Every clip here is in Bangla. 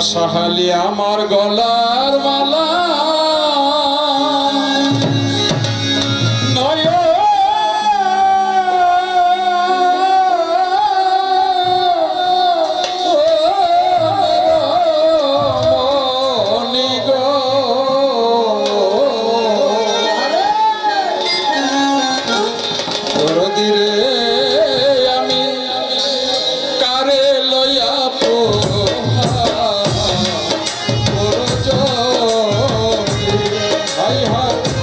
সাহালি আমার গলার মালা। हरे हरे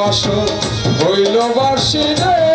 বাসর হইল বাসিরে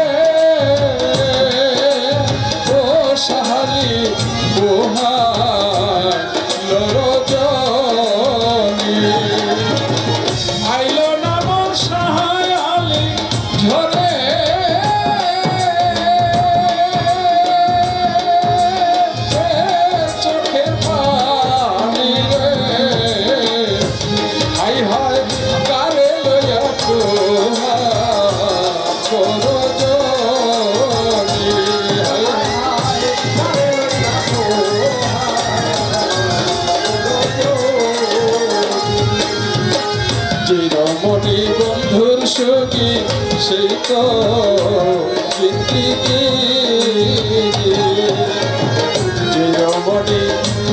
চিরমণি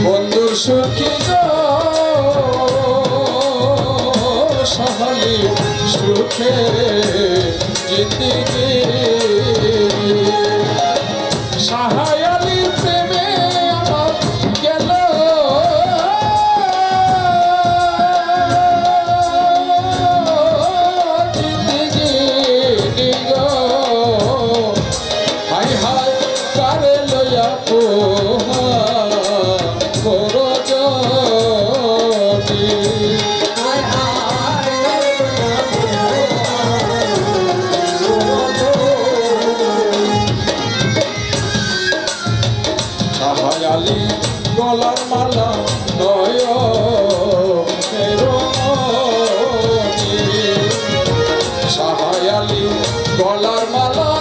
বন্ধুর সুখী সহলে সুখে জিন্দিগি গলার মালা নয় সাহায়ালি গলার মালা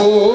Oh.